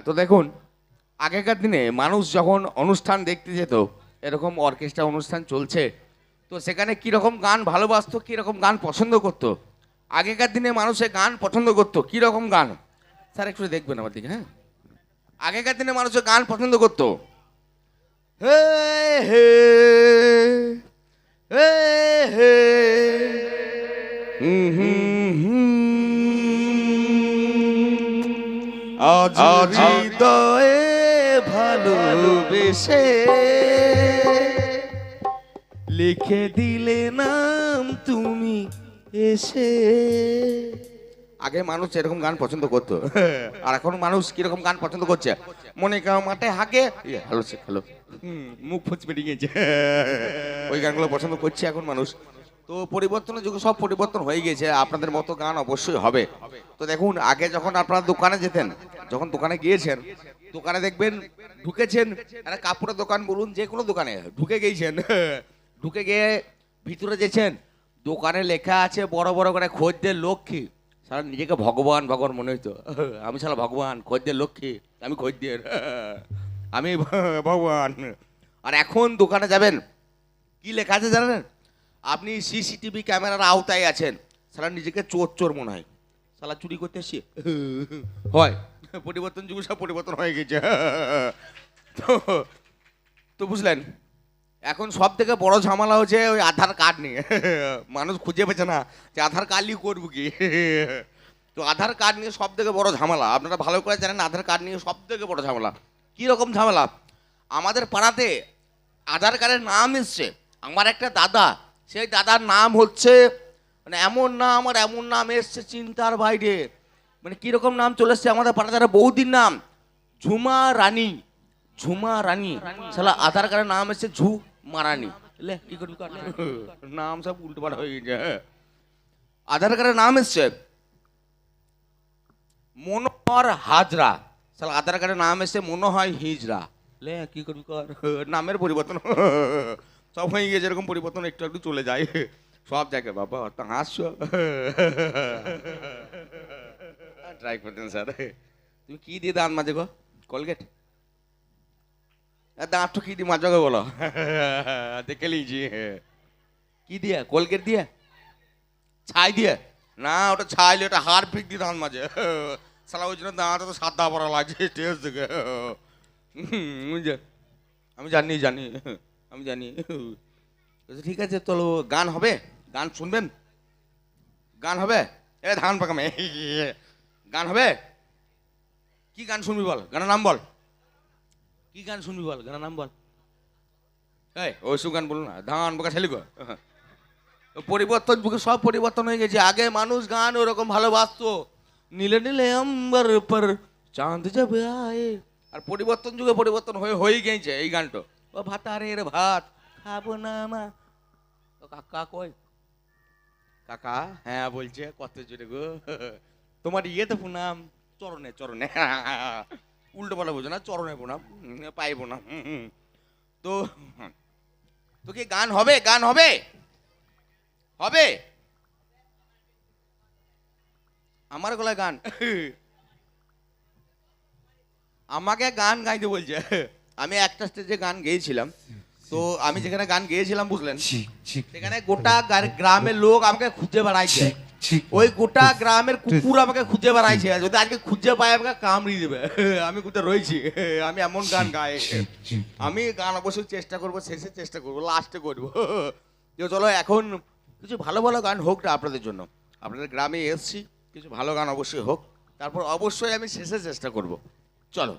তো দেখুন, আগেকার দিনে মানুষ যখন অনুষ্ঠান দেখতে যেত, এরকম অর্কেস্ট্রা অনুষ্ঠান চলছে, তো সেখানে কীরকম গান ভালোবাসতো, কীরকম গান পছন্দ করতো? আগেকার দিনে মানুষে গান পছন্দ করতো, কীরকম গান? স্যার, একটু দেখবেন আমার দিকে হ্যাঁ? আগেকার দিনে মানুষে গান পছন্দ করতো। হে হে হে হে, হুম হুম হুম। আজ হৃদয়ে ভালোবেসে লিখে দিলে নাম তুমি এসে। আগে মানুষ এরকম গান পছন্দ করতো। আর এখন মানুষ কীরকম গান পছন্দ করছে? মনে কাউ মাঠে হাগে হ্যালো হ্যালো মুখ ফুচ বেরিয়ে গেছে ওই গানগুলো পছন্দ করছে এখন মানুষ। তো পরিবর্তনের যুগে সব পরিবর্তন হয়ে গেছে আপনাদের মতো গান অবশ্যই হবে। তো দেখুন আগে যখন আপনারা দোকানে যেতেন যখন দোকানে গিয়েছেন, দোকানে দেখবেন ঢুকেছেন, একটা কাপড়ের দোকান বলুন, যে কোনো দোকানে, ঢুকে গিয়েছেন। ঢুকে গিয়ে ভিতরে যেছেন, দোকানে লেখা আছে, বড় বড় করে খোঁজদের লক্ষ্মী। সারা নিজেকে ভগবান ভগবান মনে হইতো। আমি সারা ভগবান খোঁজদের লক্ষ্মী, আমি খোঁজদের আমি ভগবান। আর এখন দোকানে যাবেন, কি লেখা আছে জানেন? আপনি সিসিটিভি ক্যামেরার আওতায় আছেন সারা নিজেকে চোর চোর মনে হয়। সালা চুরি করতে এসছি। হয়। পরিবর্তন যুগ সব পরিবর্তন হয়ে গেছে। তো তো বুঝলেন, এখন সব থেকে বড় ঝামেলা হচ্ছে ওই আধার কার্ড নিয়ে। মানুষ খুঁজে পেছে না যে আধার কার্ড নিয়ে করব কি। তো আধার কার্ড নিয়ে সব থেকে বড় ঝামেলা, আপনারা ভালো করে জানেন আধার কার্ড নিয়ে সব থেকে বড় ঝামেলা। কী রকম ঝামেলা? আমাদের পাড়াতে আধার কার্ডের নাম এসছে। আমার একটা দাদা, সেই দাদার নাম হচ্ছে মানে এমন নাম আর এমন নাম এসছে চিন্তার বাইরে। মানে কীরকম নাম চলে এসছে আমাদের পাড়াতে বৌদির নাম। ঝুমা রানী। ঝুমা রানী। শালা আধার কার্ডের নাম এসছে ঝু মারানি লে কি করবি নাম সব উল্টো পাল্টা হয়ে গেছে আধার কার্ডের নাম এসছে মনোহর হাজরা। শালা আধার কার্ডের নাম এসছে মনে হয় হিজরা। লে কি করবি কর? নামের পরিবর্তন। সব হয়ে গেছে এরকম পরিবর্তন একটু একটু চলে যায়। সব জায়গায় বাবা তো হাসছো? কি দিয়ে দান মাঝে গো কলগেট দাঁতটা কি দিয়ে মাঝে গো বলো দেখে লিজি কি দিয়ে কলগেট দিয়ে ছাই দিয়ে না ওটা ছাইলে ওটা হার ফিক দিয়ে দাঁত মাঝে সালা ওই জন্য দাঁত তো সাদা পড়া লাগছে টেস্ট হুম, আমি জানি জানি আমি জানি ঠিক আছে তো গান হবে গান শুনবেন গান হবে এ ধান পাকামে গান হবে? কি গান শুনবি বল? গানের নাম বল। কি গান শুনবি বল? গানের নাম বল। এই, ওইসব গান বল না। ধান পাকা ছেলে পরিবর্তন যুগে সব পরিবর্তন হয়ে গেছে। আগে মানুষ গান ওরকম ভালোবাসতো। নীলে নীলে আম্বার পর চাঁদ যাবে আয়ে। আর পরিবর্তন যুগে পরিবর্তন হয়ে হয়ে গেছে এই গানটা। ও ভাতারের ভাত খাব না মা। কাকা কই? কাকা? হ্যাঁ বলছে, কত জোরে গো। তোমার ইয়ে তো প্রণাম চরণে চরণে। উল্টো পাল্টা বোঝো না চরণে প্রণাম পাইবো না। তো তো কি গান হবে? গান হবে? হবে? আমার গলায় গান? আমাকে গান গাইতে বলছে। আমি একটা স্টেজে গান গেয়েছিলাম। তো আমি যেখানে গান গেয়েছিলাম বুঝলেন? সেখানে গোটা গ্রামের লোক আমাকে খুঁজে বেড়াইছে। ওই গোটা গ্রামের কুকুর আমাকে খুঁজে বেড়াইছে। যদি আজকে খুঁজে পায় আমাকে কামড়ি দেবে। আমি কোথায় রয়েছি? আমি এমন গান গাই। আমি গান অবশ্যই চেষ্টা করব শেষে চেষ্টা করব লাস্টে করব। যে চলো এখন কিছু ভালো ভালো গান হোক না আপনাদের জন্য। আপনাদের গ্রামে এসছি কিছু ভালো গান অবশ্যই হোক। তারপর অবশ্যই আমি শেষে চেষ্টা করব। চলো।